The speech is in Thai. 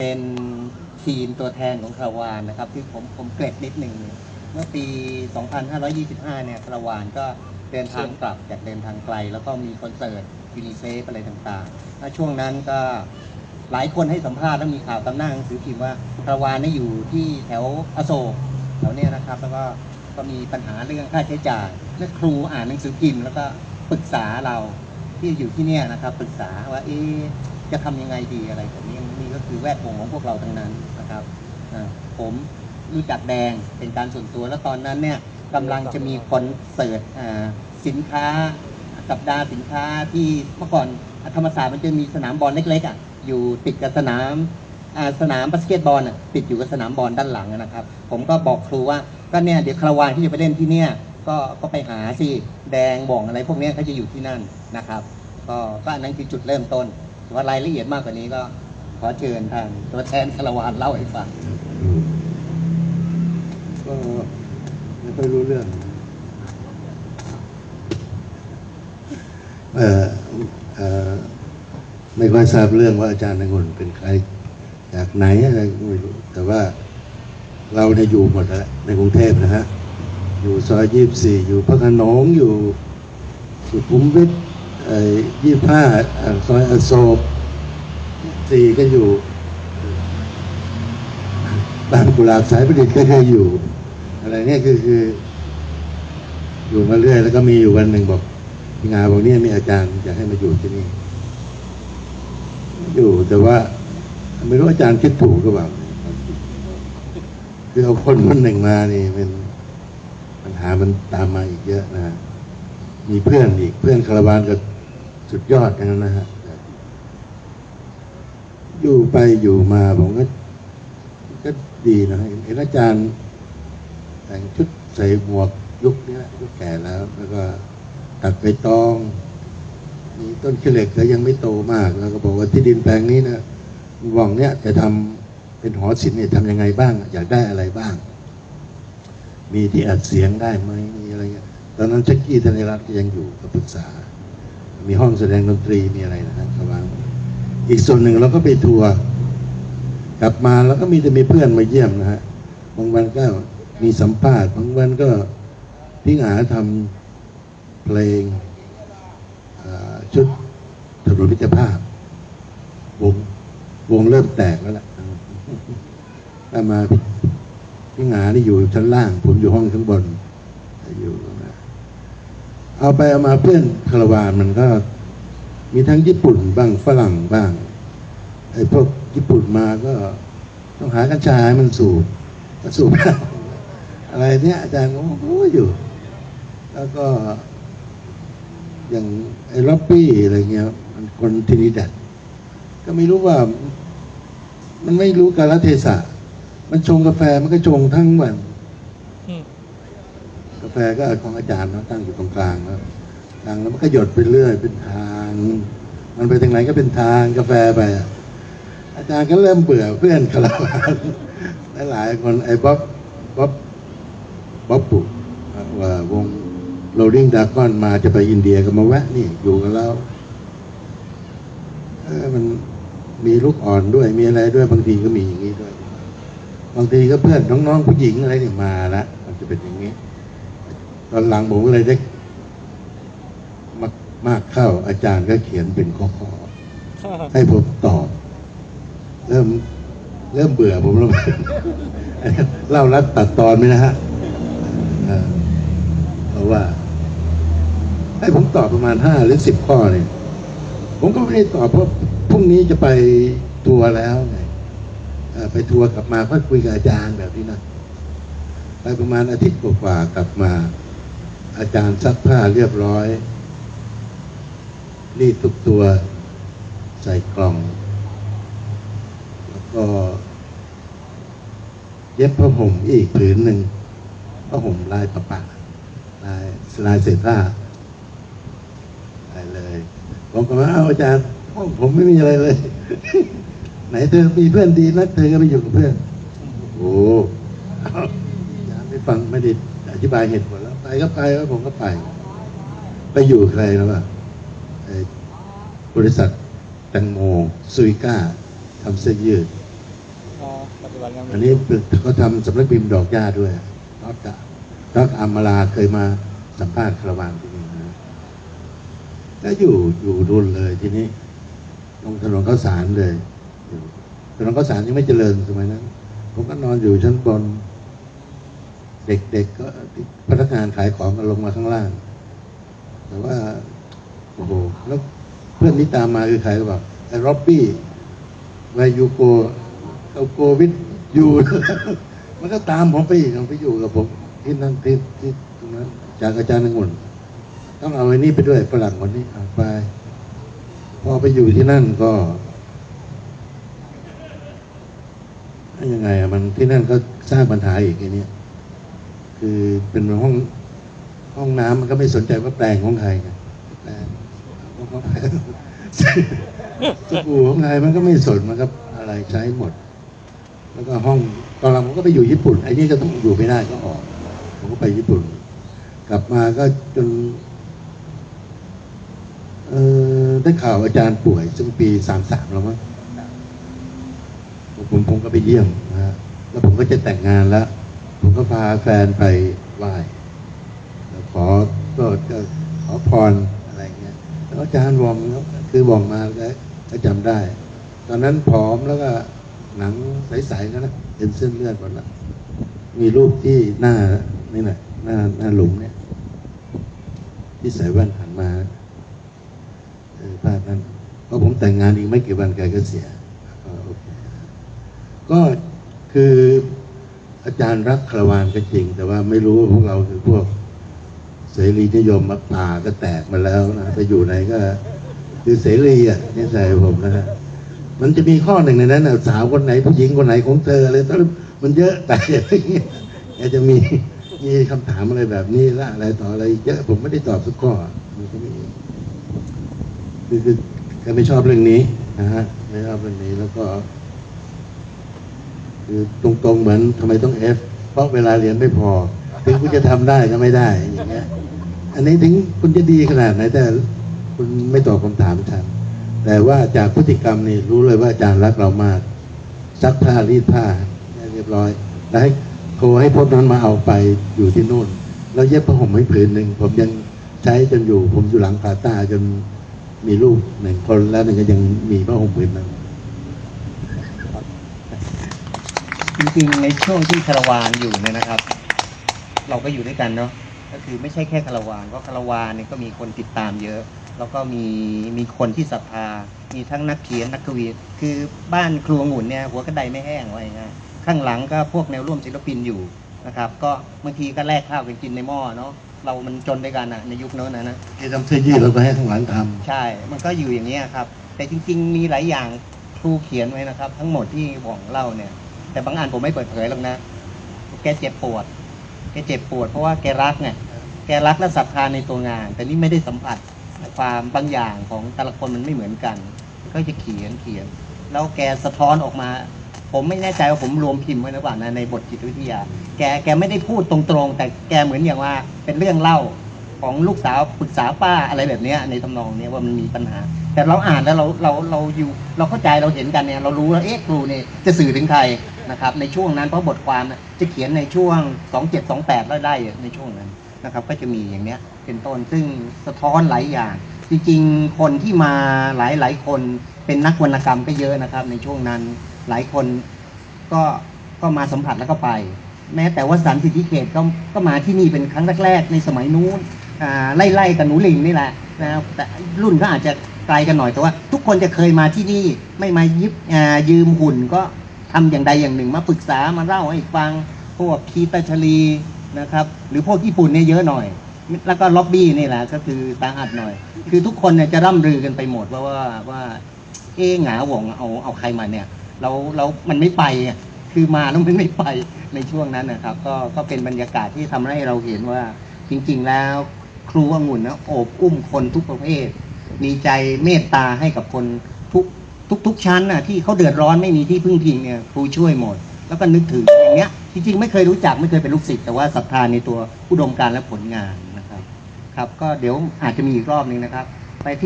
เป็นทีมตัวแทนของคาราวานนะครับที่ผมผมเกร็ดนิดหนึ่งเมื่อปี 2525 เนี่ยคาราวานก็เดินทางกลับจากเดินทางไกล แล้วก็มีคอนเสิร์ตยูนิเซฟอะไรต่างๆแล้วช่วงนั้นก็หลายคนให้สัมภาษณ์แล้วมีข่าวตำหน้าหนังสือพิมพ์ว่าคาราวานนี่อยู่ที่แถวอโศกแถวเนี้ยนะครับ แล้วก็ก็มีปัญหาเรื่องค่าใช้จ่ายและครูอ่านหนังสือพิมพ์แล้วก็ปรึกษาเราที่อยู่ที่เนี่ยนะครับปรึกษาว่าเอ๊จะทำยังไงดีอะไรแบบนี้ คือแวดวงของพวกเราทั้งนั้นนะครับผมรู้จักแดงเป็นการส่วนตัวแล้วตอนนั้นเนี่ยกำลังจะมีคอนเสิร์ตสินค้าสัปดาห์สินค้าที่เมื่อก่อนธรรมศาสตร์มันจะมีสนามบอลเล็กๆอะอยู่ติดกับสนามสนามบาสเกตบอลอะติดอยู่กับสนามบอลด้านหลังนะครับ ผมก็บอกครูว่าก็เนี่ยเดี๋ยวคาราวานที่จะไปเล่นที่เนี่ยก็ก็ไปหาสิแดงบ่องอะไรพวกนี้เขาจะอยู่ที่นั่นนะครับ ก็ก็อันนั้นคือจุดเริ่มต้นว่ารายละเอียดมากกว่านี้ก็ อเชิญทางตัวแทนคารวานเล่าให้ฟังก็ไม่ค่อยรู้เรื่อง เอ่อเออไม่ค่อยทราบเรื่องว่าอาจารย์นงุนเป็นใครจากไหนอะไรไม่รู้แต่ว่าเราเนี่ยอยู่หมดแล้วในกรุงเทพนะฮะ อยู่ซอยยี่สี่อยู่พระขนงอยู่สุขุมวิทยี่ห้าซอยอโศก สี่ก็อยู่บางกุหลาบสายประดิษฐ์ก็เคยอยู่ อะไรเนี่ยคือคือ อยู่มาเรื่อย แล้วก็มีอยู่วันหนึ่งบอกพี่งาบอกเนี่ยมีอาจารย์อยากให้มาอยู่ที่นี่ อยู่แต่ว่า ไม่รู้อาจารย์คิดถูกหรือเปล่าคือเอาคนคนหนึ่งมานี่เป็นปัญหามันตามมาอีกเยอะนะฮะมีเพื่อนอีกเพื่อนคาราวานก็สุดยอดทั้งนั้นนะฮะ อยู่ไปอยู่มาผมก็ก็ดีนะเห็นอาจารย์ แต่งชุดใส่หมวกยุคนี้ยุคแก่แล้ว แล้วก็ตัดไปตองมีต้นขี้เหล็กก็ยังไม่โตมาก แล้วก็บอกว่าที่ดินแปลงนี้นะหวังเนี้ยจะทำเป็นหอศิลป์เนี่ยทำยังไงบ้าง อยากได้อะไรบ้าง มีที่อัดเสียงได้ไหมมีอะไรเงี้ยตอนนั้นชักกี้ธนรัตน์ก็ยังอยู่ก็ปรึกษา มีห้องแสดงดนตรีมีอะไรนะฮะระวัง อีกส่วนหนึ่งเราก็ไปทัวร์กลับมาแล้วก็มีแต่มีเพื่อนมาเยี่ยมนะฮะบางวันก็มีสัมภาษณ์บางวันก็พี่หาทำเพลงชุดถนนมิตรภาพ วงวงเริ่มแตกแล้วล่ะถ้ามาพี่หานี่อยู่ชั้นล่าง ผมอยู่ห้องข้างบนอยู่เอาไปเอามาเพื่อนคารวานมันก็ มีทั้งญี่ปุ่นบ้างฝรั่งบ้างไอ้พวกญี่ปุ่นมาก็ต้องหากัญชาให้มันสูบก็สูบอะไรเนี้ยอาจารย์ก็โอ้อยู่ แล้วก็ อย่างไอ้ล็อบบี้อะไรเงี้ยมันคนทินิดัดก็ไม่รู้ว่า มันไม่รู้กาลเทศะ มันชงกาแฟมันก็ชงทั้งวันกาแฟก็ของอาจารย์เนาะตั้งอยู่ตรงกลางแล้วกลางแล้วมันก็หยดไปเรื่อยเป็นทาง มันไปทางไหนก็เป็นทางกาแฟไป อาจารย์ก็เริ่มเบื่อเพื่อนคาราวานหลายๆคนไอ้บ๊อบบ๊อบบ๊อบปุว่าวงโรลลิงดากอนมาจะไปอินเดียก็มาแวะนี่อยู่กันแล้วเออมันมีลูกอ่อนด้วยมีอะไรด้วยบางทีก็มีอย่างนี้ด้วย บางทีก็เพื่อนน้องๆผู้หญิงอะไรเนี่ยมาละมันจะเป็นอย่างนี้ ตอนหลังผมก็เลยได้ากมากเข้าอาจารย์ก็เขียนเป็นข้อๆให้ผมตอบ เริ่ม เริ่มเบื่อผมแล้วเล่ารัดตัดตอนไหมนะฮะเออเพราะว่า ให้ผมตอบประมาณห้าหรือสิบข้อเนี่ยผมก็ไม่ได้ตอบเพราะพรุ่งนี้จะไปทัวร์แล้วไงเอ่อไปทัวร์กลับมาค่อยคุยกับอาจารย์แบบนี้นะไปประมาณอาทิตย์กว่าๆกลับมา อาจารย์ซักผ้าเรียบร้อย รีดทุกตัวใส่กล่อง แล้วก็ เย็บผ้าห่มอีกผืนหนึ่งผ้าห่มลายประปะลายสลายเศษผ้าไปเลยผมก็มาอาอาจารย์ห้องผมไม่มีอะไรเลย ไหนเธอมีเพื่อนดีนักเธอก็ไปอยู่กับเพื่อนโอ้อาจารย์ไม่ฟังไม่ได้อธิบายเหตุผลแล้ว ไปก็ไปแล้วผมก็ไป ไปอยู่ใครแล้วอะ บริษัทแตงโมซุยก้าทำเสื้อยืดอ๋อปัจจุบันยังอันนี้เขาทำสำนักพิมพ์ดอกหญ้าด้วยท็อกกะท็อกอัมมาลาเคยมาสัมภาษณ์คารวานที่นี่นะก็อยู่อยู่รุนเลยทีนี้ตรงถนนข้าวสารเลยอยู่ถนนข้าวสารยังไม่เจริญสมัยนั้น ผมก็นอนอยู่ชั้นบน เด็กๆก็พนักงานขายของก็ลงมาข้างล่าง แต่ว่า โอ้โหแล้วเพื่อนที่ตามมาคือใครก็บอกไอ้ร็อบบี้ไวยูโกเอาโกวิดอยู่มันก็ตามผมไปอีกมันไปอยู่กับผมที่นั่นที่ที่ตรงนั้นจากอาจารย์องุ่นต้องเอาไอ้นี่ไปด้วยฝรั่งคนนี้เอาไป พอไปอยู่ที่นั่นก็ยังไงอะมันที่นั่นก็สร้างปัญหาอีกไอ้นี้คือเป็นห้องห้องน้ำมันก็ไม่สนใจว่าแปลงของใครไง ของใครสบู่ของใครมันก็ไม่สนมันก็อะไรใช้หมด แล้วก็ห้องตอนหลังผมก็ไปอยู่ญี่ปุ่นไอ้นี่ก็ต้องอยู่ไม่ได้ก็ออกผมก็ไปญี่ปุ่น กลับมาก็จนเออได้ข่าวอาจารย์ป่วยซึ่งปีสามสามแล้วมั้งผมผมก็ไปเยี่ยมนะฮะแล้วผมก็จะแต่งงานแล้ว ผมก็พาแฟนไปไหว้ขอก็ก็ขอพร อะไรยแล้วอาจารย์วองคือวองมาแล้วก็จำได้ ตอนนั้นผอมแล้วก็หนังใสๆนั่นนะเป็นเส้นเลือดหมดแล้วมีรูปที่หน้านี่แหละหน้าหน้าหลุมเนี่ย ที่ใส่แว่นหันมาเออภาพนั้นเพราะผมแต่งงานอีกไม่กี่วันแกก็เสียก็คก็คืออาจารย์รักคารวานก็จริง แต่ว่าไม่รู้ว่าพวกเราคือพวก เสรีนิยมมาป่าก็แตกมาแล้วนะไปอยู่ไหนก็คือเสรีอะนี่ใส่ผมนะฮะมันจะมีข้อหนึ่งในนั้นนะสาวคนไหนผู้หญิงคนไหนของเธออะไรต้นมันเยอะแต่อย่างเงี้ยจะมีมีคำถามอะไรแบบนี้ละอะไรต่ออะไรเยอะผมไม่ได้ตอบสักข้อมันก็มีคือคือไม่ชอบเรื่องนี้นะฮะไม่ชอบเรื่องนี้แล้วก็คือตรงๆเหมือนทำไมต้องเอฟเพราะเวลาเรียนไม่พอ ถึงคุณจะทำได้ก็ไม่ได้อย่างเงี้ย อันนี้ถึงคุณจะดีขนาดไหนแต่คุณไม่ตอบคำถามฉันแต่ว่าจากพฤติกรรมนี่รู้เลยว่าอาจารย์รักเรามากซักผ้ารีดผ้าเรียบร้อย แล้วให้โทรให้พวกนั้นมาเอาไปอยู่ที่นู่น แล้วเย็บผ้าห่มให้ผืนหนึ่งผมยังใช้จนอยู่ ผมอยู่หลังคาตาจนมีลูกหนึ่งคนแล้วหนึ่งก็ยังมีผ้าห่มผืนนั้นจริงๆในช่วงที่คารวานอยู่เนี่ยนะครับ เราก็อยู่ด้วยกันเนาะก็คือไม่ใช่แค่คารวานเพราะคารวานเนี่ยก็มีคนติดตามเยอะ แล้วก็มีมีคนที่ศรัทธา มีทั้งนักเขียนนักกวีคือบ้านครัวองุ่นเนี่ยหัวกระไดไม่แห้งไว้ง่ายข้างหลังก็พวกแนวร่วมศิลปินอยู่นะครับ ก็บางทีก็แลกข้าวกันกินในหม้อเนาะเรามันจนด้วยกันอะในยุคนั้นนะนะที่ทำเสื้อยืดเราก็ให้ข้างหลังทำใช่ มันก็อยู่อย่างนี้ยครับ แต่จริง ๆ มีหลายอย่างครูเขียนไว้นะครับ ทั้งหมดที่หว่องเล่าเนี่ย แต่บางอันผมไม่เปิดเผยหรอกนะแกเจ็บปวด แกเจ็บปวดเพราะว่าแกรักเนี่ยแกรักและศรัทธาในตัวงาน แต่นี่ไม่ได้สัมผัสความบางอย่างของแต่ละคนมันไม่เหมือนกัน ก็จะเขียนเขียน แล้วแกสะท้อนออกมา ผมไม่แน่ใจว่าผมรวมพิมพ์ไว้หรือเปล่านะในบทจิตวิทยา แกแกไม่ได้พูดตรงๆ แต่แกเหมือนอย่างว่าเป็นเรื่องเล่าของลูกสาวปรึกษาป้าอะไรแบบนี้ในทำนองนี้ว่ามันมีปัญหา แต่เราอ่านแล้วเราเราเราอยู่ เราเข้าใจเราเห็นกันเนี่ยเรารู้แล้วเอ๊ะครูเนี่ยจะสื่อถึงใคร นะครับในช่วงนั้นเพราะบทความจะเขียนในช่วง 2728ไล่ๆในช่วงนั้นนะครับ ก็จะมีอย่างเนี้ยเป็นต้นซึ่งสะท้อนหลายอย่าง จริงๆ คนที่มาหลายหลายๆคนเป็นนักวรรณกรรมก็เยอะนะครับ ในช่วงนั้นหลายคนก็ก็มาสัมผัสแล้วก็ไป แม้แต่ว่าสันสิทธิเขตก็ก็มาที่นี่เป็นครั้งแรกๆในสมัยนู้นอ่ไล่ๆกับหนูลิงนี่แหละนะแต่รุ่นก็อาจจะไกลกันหน่อยแต่ว่า ทุกคนจะเคยมาที่นี่ไม่มายิบอ่ายืมหุ่นก็ ทำอย่างใดอย่างหนึ่งมาปรึกษามาเล่าให้ฟัง พวกคีตาชลีนะครับ หรือพวกญี่ปุ่นเนี่ยเยอะหน่อย แล้วก็ล็อบบี้นี่แหละก็คือตาหัดหน่อย คือทุกคนเนี่ยจะร่ำลือกันไปหมดว่าว่าว่า เอ๊ะหงาหวงเอาเอาใครมาเนี่ยเราเรามันไม่ไปคือมาแล้วมันไม่ไปในช่วงนั้นนะครับ ก็ก็เป็นบรรยากาศที่ทำให้เราเห็นว่าจริง ๆ แล้วครูองุ่นนะโอบอุ้มคนทุกประเภท มีใจเมตตาให้กับคน ทุกทุกชั้นน่ะที่เขาเดือดร้อนไม่มีที่พึ่งพิงเนี่ยครูช่วยหมด แล้วก็นึกถึงอย่างเงี้ยจริงๆไม่เคยรู้จักไม่เคยเป็นลูกศิษย์แต่ว่าศรัทธาในตัวอุดมการณ์และผลงานนะครับ ครับ ก็เดี๋ยวอาจจะมีอีกรอบหนึ่งนะครับ ไปที่